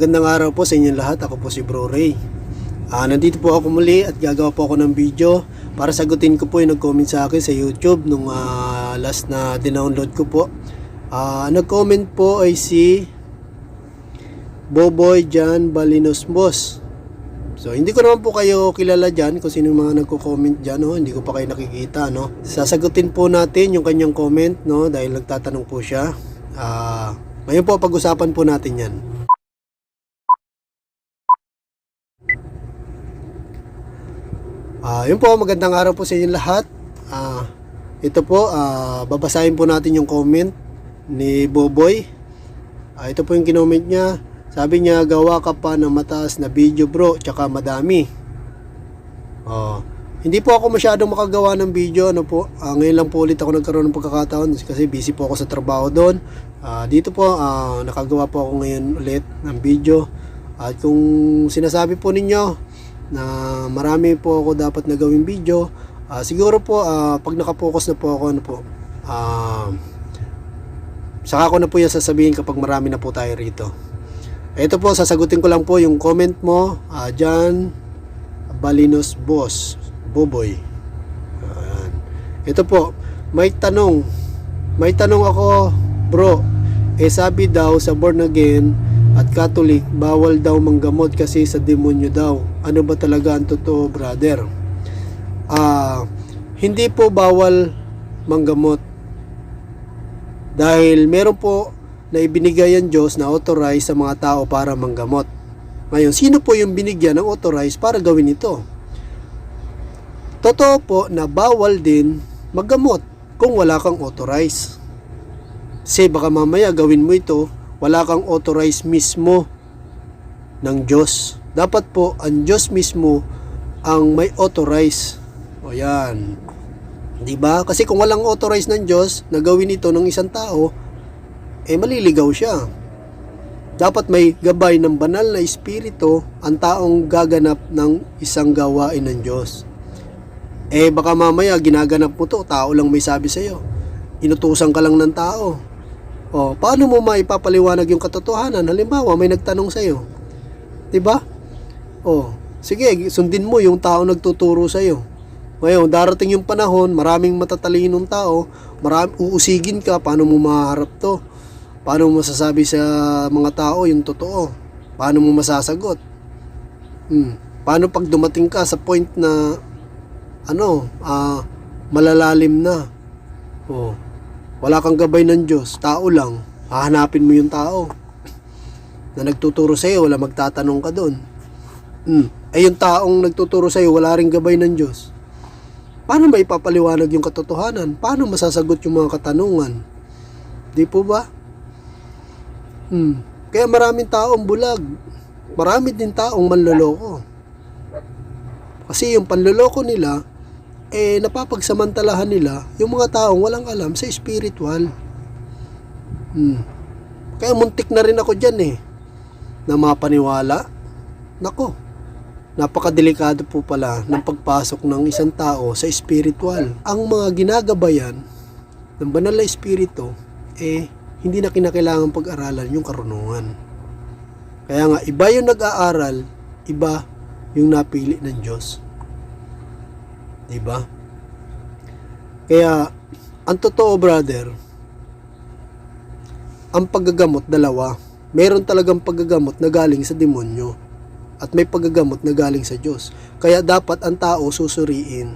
Magandang araw po sa inyong lahat. Ako po si Bro Ray. Ah, nandito po ako muli at gagawa po ako ng video para sagutin ko po yung nag-comment sa akin sa YouTube nung ah, last na dinownload ko po. Ah, nag-comment po ay si Boboy Jan Balinos Boss. So, hindi ko naman po kayo kilala dyan kung sino mga nagko-comment dyan, no? Hindi ko pa kayo nakikita, no? Sasagutin po natin yung kanyang comment, no? Dahil nagtatanong po siya. Ah, ngayon po, pag-usapan po natin yan. Ah, yun po, magandang araw po sa inyo lahat. Ah, ito po, ah, babasahin po natin yung comment ni Boboy. Ah, ito po yung kinoment niya. Sabi niya, gawa ka pa ng mataas na video bro, tsaka madami. Oh, hindi po ako masyadong makagawa ng video, ano po. Ah, ngayon lang po ulit ako nagkaroon ng pagkakataon kasi busy po ako sa trabaho doon. Ah, dito po, ah, nakagawa po ako ngayon ulit ng video. At kung sinasabi po ninyo na marami po ako dapat na gawing video, ah, siguro po ah, pag nakapokus na po ako, ano po, ah, saka ko na po yan sasabihin kapag marami na po tayo rito. Ito po, sasagutin ko lang po yung comment mo, ah, Jan Balinos Boss, Boboy. Ayan. Ito po, may tanong. May tanong ako, bro. Eh sabi daw sa born again at Catholic, bawal daw manggamot kasi sa demonyo daw. Ano ba talaga ang totoo, brother? Ah, hindi po bawal manggamot. Dahil meron po na ibinigay ang Diyos na authorize sa mga tao para manggamot. Ngayon, sino po yung binigyan ng authorize para gawin ito? Totoo po na bawal din maggamot kung wala kang authorize. Kasi baka mamaya gawin mo ito, wala kang authorize mismo ng Diyos. Dapat po ang Diyos mismo ang may authorize. O yan. 'Di ba? Kasi kung walang authorize ng Diyos na gawin ito ng isang tao, eh maliligaw siya. Dapat may gabay ng banal na espiritu ang taong gaganap ng isang gawain ng Diyos. Eh baka mamaya ginaganap mo to, tao lang may sabi sa iyo. Inutusan ka lang ng tao. O, paano mo maipapaliwanag yung katotohanan? Halimbawa, may nagtanong sa iyo. 'Di ba? O, sige, sundin mo yung tao nagtuturo sa iyo. Ngayon, darating yung panahon, maraming matatalinong tao, marami, uusigin ka, paano mo maharap to? Paano mo masasabi sa mga tao yung totoo? Paano mo masasagot? Hmm. Paano pag dumating ka sa point na ano, ah, malalalim na? Oh, wala kang gabay ng Diyos, tao lang, hahanapin mo yung tao na nagtuturo sa iyo, wala magtatanong ka doon. Hmm. Ay yung taong nagtuturo sa iyo, wala ring gabay ng Diyos. Paano ba ipapaliwanag yung katotohanan? Paano masasagot yung mga katanungan? Di po ba? Hmm. Kaya maraming taong bulag. Marami din taong manloloko. Kasi yung panloloko nila, eh napapagsamantalahan nila yung mga taong walang alam sa spiritual. Hmm. Kaya muntik na rin ako dyan eh. Na mapaniwala. Nako, napakadelikado po pala ng pagpasok ng isang tao sa spiritual. Ang mga ginagabayan ng banal na espiritu, eh, hindi na kinakailangan pag-aralan yung karunungan. Kaya nga, iba yung nag-aaral, iba yung napili ng Diyos. Diba? Kaya, ang totoo brother, ang paggagamot dalawa. Meron talagang paggagamot na galing sa demonyo at may paggagamot na galing sa Diyos. Kaya dapat ang tao susuriin.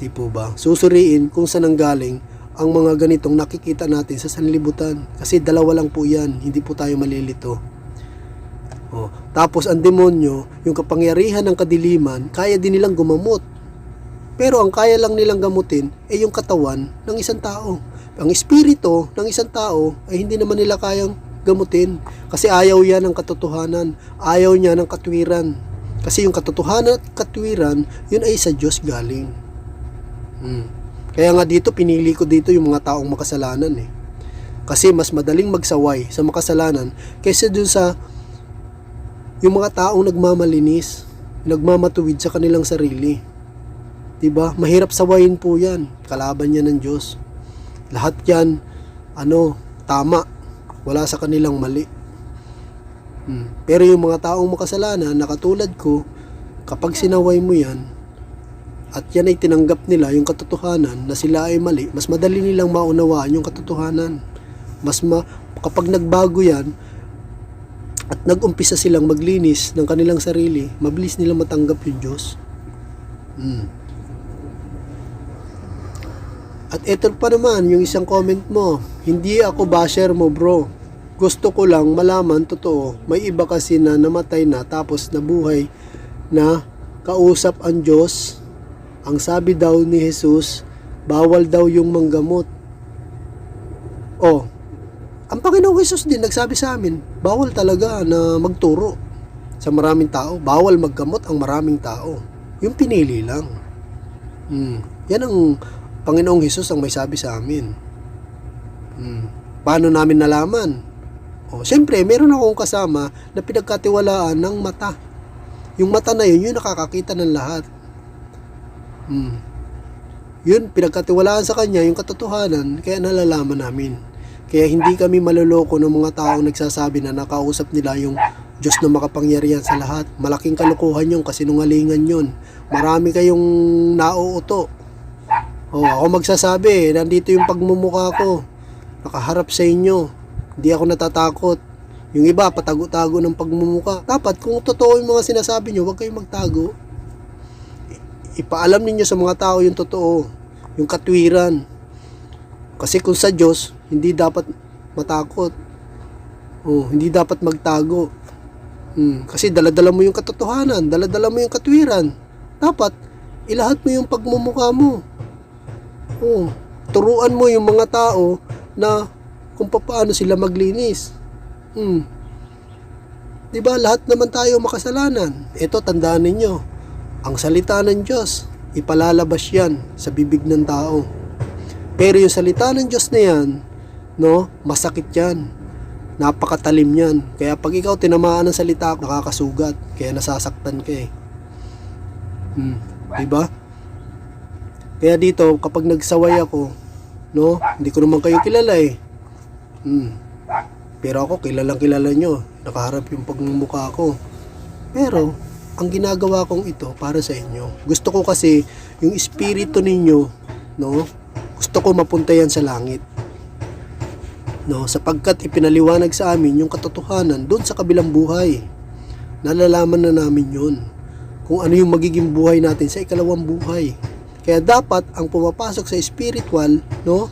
Di po ba? Susuriin kung saan ang galing ang mga ganitong nakikita natin sa sanlibutan. Kasi dalawa lang po yan, hindi po tayo malilito. Oh, tapos ang demonyo, yung kapangyarihan ng kadiliman, kaya din nilang gumamot. Pero ang kaya lang nilang gamutin ay yung katawan ng isang tao. Ang espiritu ng isang tao ay hindi naman nila kayang gamutin. Kasi ayaw yan ng katotohanan. Ayaw niya ng katwiran. Kasi yung katotohanan at katwiran, yun ay sa Diyos galing. Hmm. Kaya nga dito, pinili ko dito yung mga taong makasalanan eh. Kasi mas madaling magsaway sa makasalanan kaysa dun sa yung mga taong nagmamalinis, nagmamatuwid sa kanilang sarili. 'Di ba? Mahirap sawayin po 'yan. Kalaban 'yan ng Diyos. Lahat 'yan ano, tama. Wala sa kanilang mali. Hmm. Pero yung mga taong makasalanan na katulad ko, kapag sinaway mo yan, at yan ay tinanggap nila yung katotohanan na sila ay mali, mas madali nilang maunawaan yung katotohanan. Mas ma, kapag nagbago yan, at nag-umpisa silang maglinis ng kanilang sarili, mabilis nilang matanggap yung Diyos. Hmm. At ito pa naman, yung isang comment mo, hindi ako basher mo bro. Gusto ko lang malaman totoo. May iba kasi na namatay na tapos nabuhay na kausap ang Diyos. Ang sabi daw ni Jesus, bawal daw yung manggamot. Oh, ang Panginoong Jesus din nagsabi sa amin, bawal talaga na magturo sa maraming tao. Bawal maggamot ang maraming tao. Yung pinili lang. Hmm. Yan ang Panginoong Jesus ang may sabi sa amin. Hmm. Paano namin nalaman? O, siyempre, meron akong kasama na pinagkatiwalaan ng mata. Yung mata na yun, yun nakakakita ng lahat. Hmm. Yun, pinagkatiwalaan sa kanya yung katotohanan, kaya nalalaman namin. Kaya hindi kami maloloko ng mga taong nagsasabi na nakausap nila yung Diyos na makapangyarihan sa lahat. Malaking kalokohan yun, kasinungalingan yun. Marami kayong nauuto. Oh, ako magsasabi, nandito yung pagmumukha ko. Nakaharap sa inyo. Hindi ako natatakot. Yung iba, patago-tago ng pagmumukha. Dapat, kung totoo yung mga sinasabi nyo, huwag kayong magtago. Ipaalam ninyo sa mga tao yung totoo. Yung katwiran. Kasi kung sa Diyos, hindi dapat matakot. Oh, hindi dapat magtago. Hmm, kasi daladala mo yung katotohanan, daladala mo yung katwiran. Dapat, ilahat mo yung pagmumukha mo. Oh, turuan mo yung mga tao na kung paano sila maglinis. Hmm. 'Di ba lahat naman tayo makasalanan. Ito tandaan ninyo. Ang salita ng Diyos, ipalalabas 'yan sa bibig ng tao. Pero yung salita ng Diyos na 'yan, no, masakit 'yan. Napakatalim 'yan. Kaya pag ikaw tinamaan ng salita, nakakasugat. Kaya nasasaktan ka eh. Hmm. 'Di ba? Kaya dito, kapag nagsaway ako, no, hindi ko naman kayo kilala eh. Hmm. Pero ako, kilalang kilala nyo. Nakaharap yung pagmumukha ko. Pero, ang ginagawa kong ito para sa inyo. Gusto ko kasi, yung espiritu ninyo, no, gusto ko mapunta yan sa langit. No, sapagkat ipinaliwanag sa amin yung katotohanan doon sa kabilang buhay. Nalalaman na namin yun. Kung ano yung magiging buhay natin sa ikalawang buhay. Kaya dapat ang pumapasok sa spiritual, no,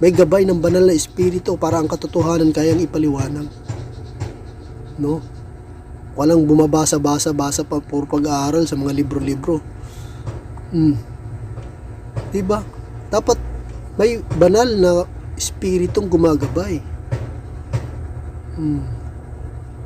may gabay ng banal na espiritu para ang katotohanan kayang ipaliwanag. No? Walang bumabasa-basa-basa pa puro pag-aaral sa mga libro-libro. Hmm. 'Di ba? Dapat may banal na espiritong gumagabay. Hmm.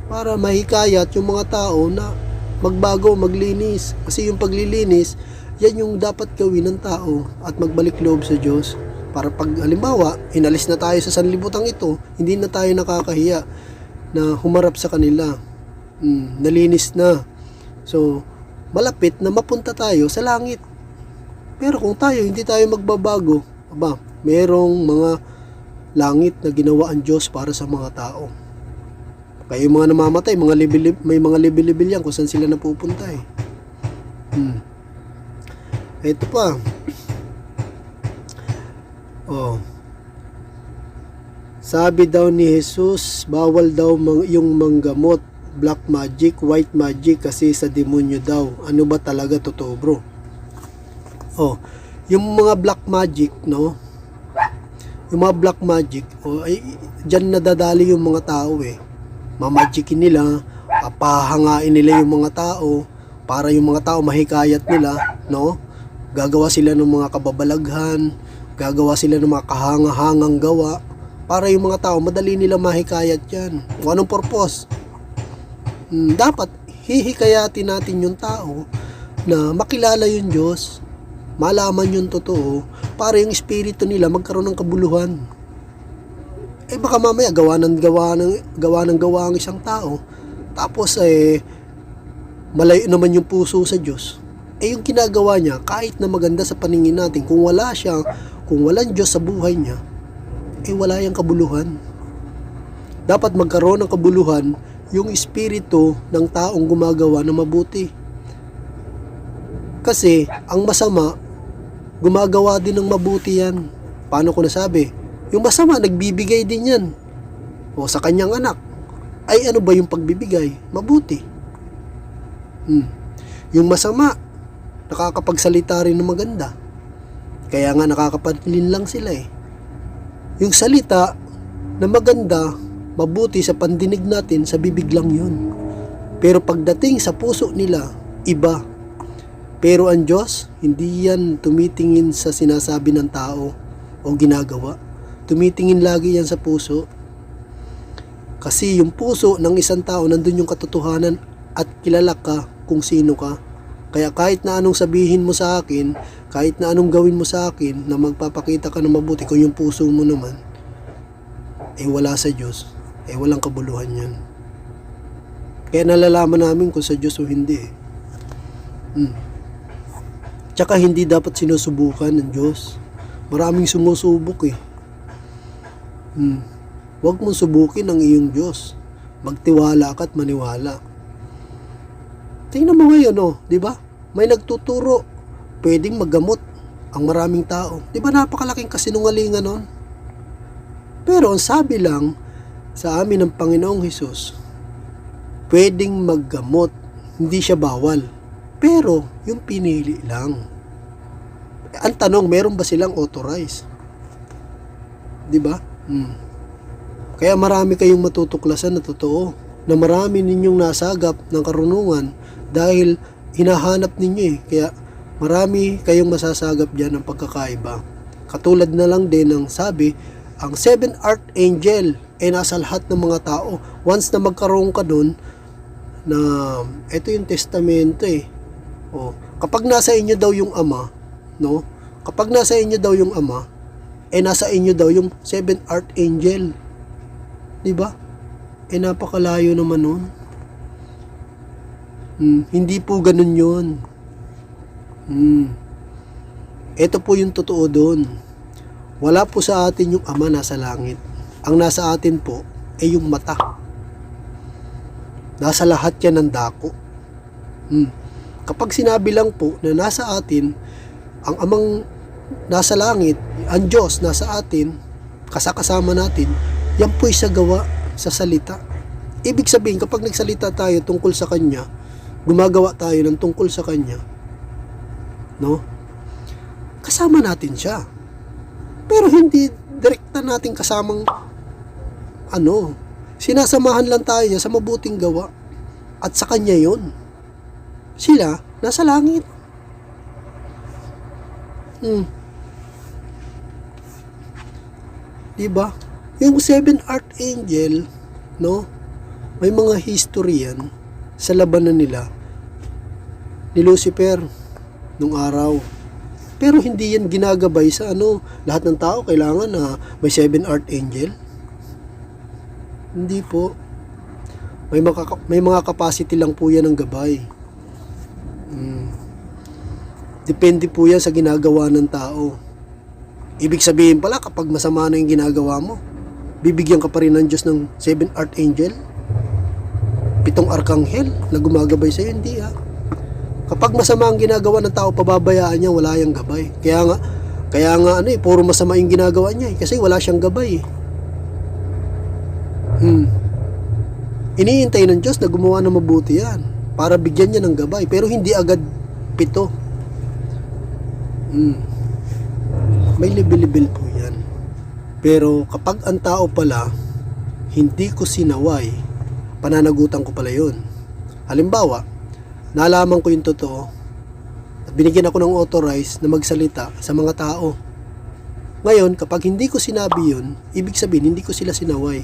Para mahikayat yung mga tao na magbago, maglinis. Kasi yung paglilinis, yan yung dapat gawin ng tao at magbalik loob sa Diyos. Para pag halimbawa, inalis na tayo sa sanlibutan ito, hindi na tayo nakakahiya na humarap sa kanila. Hmm, nalinis na. So, malapit na mapunta tayo sa langit. Pero kung tayo, hindi tayo magbabago, aba, merong mga langit na ginawa ang Diyos para sa mga tao. Yung mga namamatay, mga libil, may mga libil-libil yan kung saan sila napupunta eh. Hmm. Ito pa. Oh. Sabi daw ni Jesus, bawal daw mang, yung manggamot, black magic, white magic kasi sa demonyo daw. Ano ba talaga totoo, bro? Oh, yung mga black magic, no? Yung mga black magic, oh, ay diyan nadadali yung mga tao eh. Mamagicin nila, papahangain nila yung mga tao para yung mga tao mahikayat nila, no? Gagawa sila ng mga kababalaghan, gagawa sila ng mga kahanga-hangang gawa para yung mga tao madali nila mahikayat yan. Kung anong purpose? Hmm, dapat hihikayatin natin yung tao na makilala yung Diyos, malaman yung totoo, para yung espiritu nila magkaroon ng kabuluhan. Eh baka mamaya gawa ng gawa ng gawa ng gawa ang isang tao, tapos eh malayo naman yung puso sa Diyos. Eh yung ginagawa niya, kahit na maganda sa paningin natin, kung wala siya, kung walang Diyos sa buhay niya, eh wala yung kabuluhan. Dapat magkaroon ng kabuluhan yung espiritu ng taong gumagawa ng mabuti. Kasi ang masama, gumagawa din ng mabuti yan. Paano ko nasabi? Yung masama, nagbibigay din yan. O sa kanyang anak. Ay ano ba yung pagbibigay? Mabuti. Hmm. Yung masama, nakakapagsalita rin ng maganda. Kaya nga nakakapanlin lang sila eh. Yung salita na maganda, mabuti sa pandinig natin, sa bibig lang yun. Pero pagdating sa puso nila, iba. Pero ang Diyos, hindi yan tumitingin sa sinasabi ng tao o ginagawa. Tumitingin lagi yan sa puso. Kasi yung puso ng isang tao, nandun yung katotohanan at kilala ka kung sino ka. Kaya kahit na anong sabihin mo sa akin, kahit na anong gawin mo sa akin na magpapakita ka ng mabuti kung yung puso mo naman, eh wala sa Diyos, eh walang kabuluhan yan. Kaya nalalaman namin kung sa Diyos o hindi eh. Hmm. Tsaka hindi dapat sinusubukan ng Diyos. Maraming sumusubok eh. Hmm. Huwag mong subukin ang iyong Diyos. Magtiwala ka at maniwala. Tingnan mo ngayon, oh, di ba? May nagtuturo. Pwedeng maggamot ang maraming tao. Di ba napakalaking kasinungalingan nun? Pero ang sabi lang sa amin ng Panginoong Hesus, pwedeng maggamot. Hindi siya bawal. Pero yung pinili lang. Ang tanong, meron ba silang authorized? Di ba? Hmm. Kaya marami kayong matutuklasan na totoo na marami ninyong nasagap ng karunungan dahil hinahanap ninyo eh. Kaya marami kayong masasagap dyan ng pagkakaiba. Katulad na lang din ng sabi, ang seven archangel ay nasa lahat ng mga tao. Once na magkaroon ka dun, na ito yung testamento eh. O, kapag nasa inyo daw yung ama, no? Kapag nasa inyo daw yung ama, eh nasa inyo daw yung seven archangel. 'Di ba? Eh napakalayo naman nun. Hmm, hindi po ganun 'yon. Hmm. Ito po yung totoo doon. Wala po sa atin yung ama nasa langit. Ang nasa atin po ay yung mata. Nasa lahat yan ng dako. Hmm. Kapag sinabi lang po na nasa atin, ang amang nasa langit, ang Diyos nasa atin, kasakasama natin, yan po'y sa gawa, sa salita. Ibig sabihin, kapag nagsalita tayo tungkol sa Kanya, gumagawa tayo ng tungkol sa Kanya, no? Kasama natin siya. Pero hindi direkta natin kasamang ano, sinasamahan lang tayo niya sa mabuting gawa at sa Kanya yon. Sila, nasa langit. Hmm. Diba? Yung seven archangel, no? May mga history yan sa labanan nila ni Lucifer nung araw. Pero hindi yan ginagabay sa ano, lahat ng tao kailangan na may seven archangel. Hindi po. May, maka, may mga capacity lang po yan ng gabay. Hmm. Depende po yan sa ginagawa ng tao. Ibig sabihin pala kapag masama na yung ginagawa mo, bibigyan ka pa rin ng Diyos ng seven archangel? Pitong arkanghel na gumagabay sa'yo? Hindi ha. Kapag masama ang ginagawa ng tao, pababayaan niya, wala yung gabay. Kaya nga, kaya nga ano eh, puro masama yung ginagawa niya eh, kasi wala siyang gabay eh. Hmm. Iniintay ng Diyos na gumawa ng mabuti yan para bigyan niya ng gabay pero hindi agad pito. Hmm. May level-level po yan. Pero kapag ang tao pala hindi ko sinaway, pananagutan ko pala yun. Halimbawa, nalaman ko yung totoo at binigyan ako ng authorized na magsalita sa mga tao. Ngayon, kapag hindi ko sinabi yun, ibig sabihin hindi ko sila sinaway.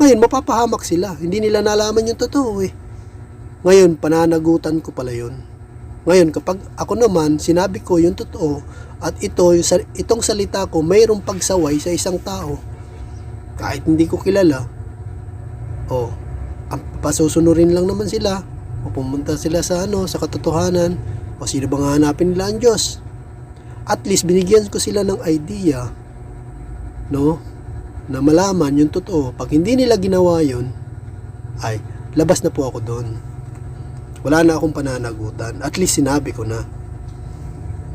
Ngayon, mapapahamak sila. Hindi nila nalaman yung totoo eh. Ngayon, pananagutan ko pala yun. Ngayon, kapag ako naman, sinabi ko yung totoo, at ito, yung, itong salita ko, mayroong pagsaway sa isang tao, kahit hindi ko kilala, o, ang pasusunurin lang naman sila, o pumunta sila sa ano, sa katotohanan, o sino bang hanapin nila ang Diyos. At least, binigyan ko sila ng idea, no, na malaman yung totoo. Pag hindi nila ginawa yun, ay labas na po ako doon. Wala na akong pananagutan. At least sinabi ko na.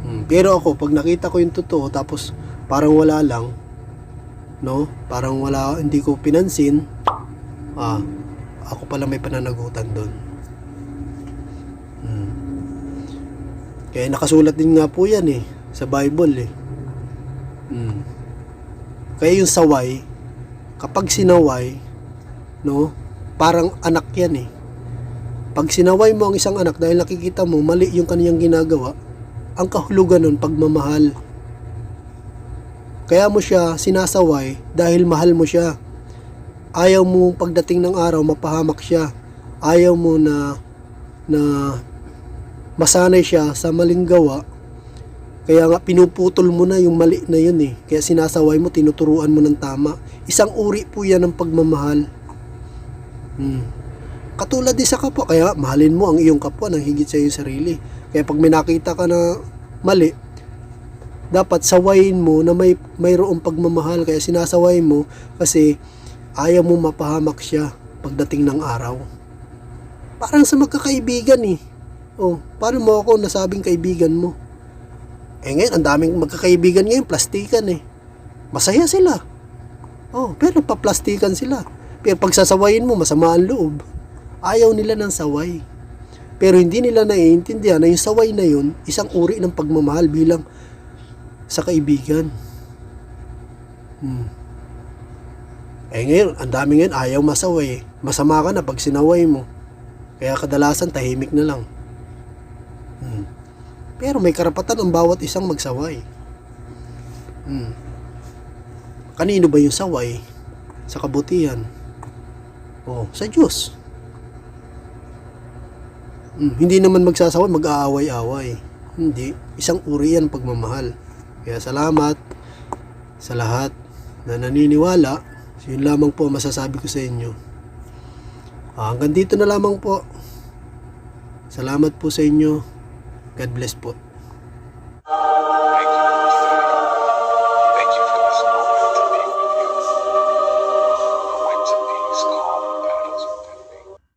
Hmm, Pero ako, pag nakita ko yung totoo, tapos parang wala lang, no? Parang wala, hindi ko pinansin, ah, ako pala may pananagutan doon. Kaya nakasulat din nga po yan eh, sa Bible eh. Hmm. Kaya yung saway, kapag sinaway, no, parang anak yan eh. Pag sinaway mo ang isang anak dahil nakikita mo mali yung kaniyang ginagawa, ang kahulugan nun pagmamahal. Kaya mo siya sinasaway dahil mahal mo siya. Ayaw mo pagdating ng araw mapahamak siya. Ayaw mo na na masanay siya sa maling gawa. Kaya nga pinuputol mo na yung mali na yun eh. Kaya sinasaway mo, tinuturuan mo ng tama. Isang uri po yan ng pagmamahal. Hmm. Katulad din sa kapwa, kaya mahalin mo ang iyong kapwa nang higit sa iyong sarili. Kaya pag may nakita ka na mali, dapat sawayin mo na may mayroong pagmamahal. Kaya sinasaway mo kasi ayaw mo mapahamak siya pagdating ng araw. Parang sa magkakaibigan eh. Oh, paano mo ako nasabing kaibigan mo? Eh ngayon, ang daming magkakaibigan ngayon, plastikan eh. Masaya sila. Oh, pero paplastikan sila. Pero pag sasawayin mo, masama ang loob. Ayaw nila ng saway. Pero hindi nila naiintindihan na yung saway na yun, isang uri ng pagmamahal bilang sa kaibigan. Hmm. Eh ngayon, ang dami ngayon ayaw masaway. Masama ka na pag sinaway mo. Kaya kadalasan tahimik na lang. Pero may karapatan ang bawat isang magsaway. Hmm. Kanino ba yung saway? Sa kabutihan. Oh, sa Diyos. Hmm, hindi naman magsasaway, mag-aaway-away. Hindi. Isang uri yan pagmamahal. Kaya salamat sa lahat na naniniwala. Yun lamang po masasabi ko sa inyo. Ah, hanggang dito na lamang po. Salamat po sa inyo. God bless po.